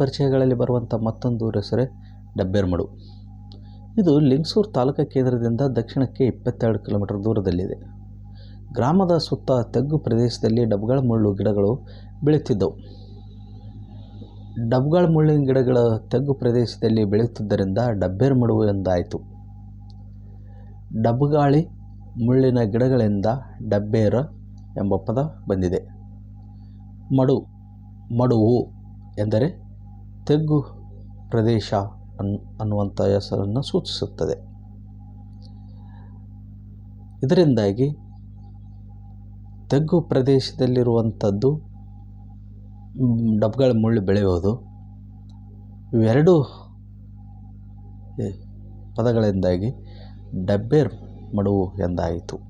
ಪರಿಚಯಗಳಲ್ಲಿ ಬರುವಂಥ ಮತ್ತೊಂದು ಊರ ಹೆಸರೇ ಡಬ್ಬೇರ್ಮಡು. ಇದು ಲಿಂಗಸೂರು ತಾಲೂಕಾ ಕೇಂದ್ರದಿಂದ ದಕ್ಷಿಣಕ್ಕೆ ಇಪ್ಪತ್ತೆರಡು ಕಿಲೋಮೀಟರ್ ದೂರದಲ್ಲಿದೆ. ಗ್ರಾಮದ ಸುತ್ತ ತಗ್ಗು ಪ್ರದೇಶದಲ್ಲಿ ಡಬ್ಗಳ ಮುಳ್ಳು ಗಿಡಗಳು ಬೆಳೆಯುತ್ತಿದ್ದವು. ಡಬ್ಗಳ ಮುಳ್ಳಿನ ಗಿಡಗಳ ತಗ್ಗು ಪ್ರದೇಶದಲ್ಲಿ ಬೆಳೆಯುತ್ತಿದ್ದರಿಂದ ಡಬ್ಬೇರ್ಮಡು ಎಂದಾಯಿತು. ಡಬ್ಗಾಳಿ ಮುಳ್ಳಿನ ಗಿಡಗಳಿಂದ ಡಬ್ಬೇರ ಎಂಬ ಪದ ಬಂದಿದೆ. ಮಡು, ಮಡುವು ಎಂದರೆ ತಗ್ಗು ಪ್ರದೇಶ ಅನ್, ಅನ್ನುವಂಥ ಹೆಸರನ್ನು ಸೂಚಿಸುತ್ತದೆ. ಇದರಿಂದಾಗಿ ತಗ್ಗು ಪ್ರದೇಶದಲ್ಲಿರುವಂಥದ್ದು ಡಬ್ಗಳ ಮುಳ್ಳು ಬೆಳೆಯುವುದು. ಇವೆರಡೂ ಪದಗಳಿಂದಾಗಿ ಡಬ್ಬೇರ್ ಮಡುವು ಎಂದಾಯಿತು.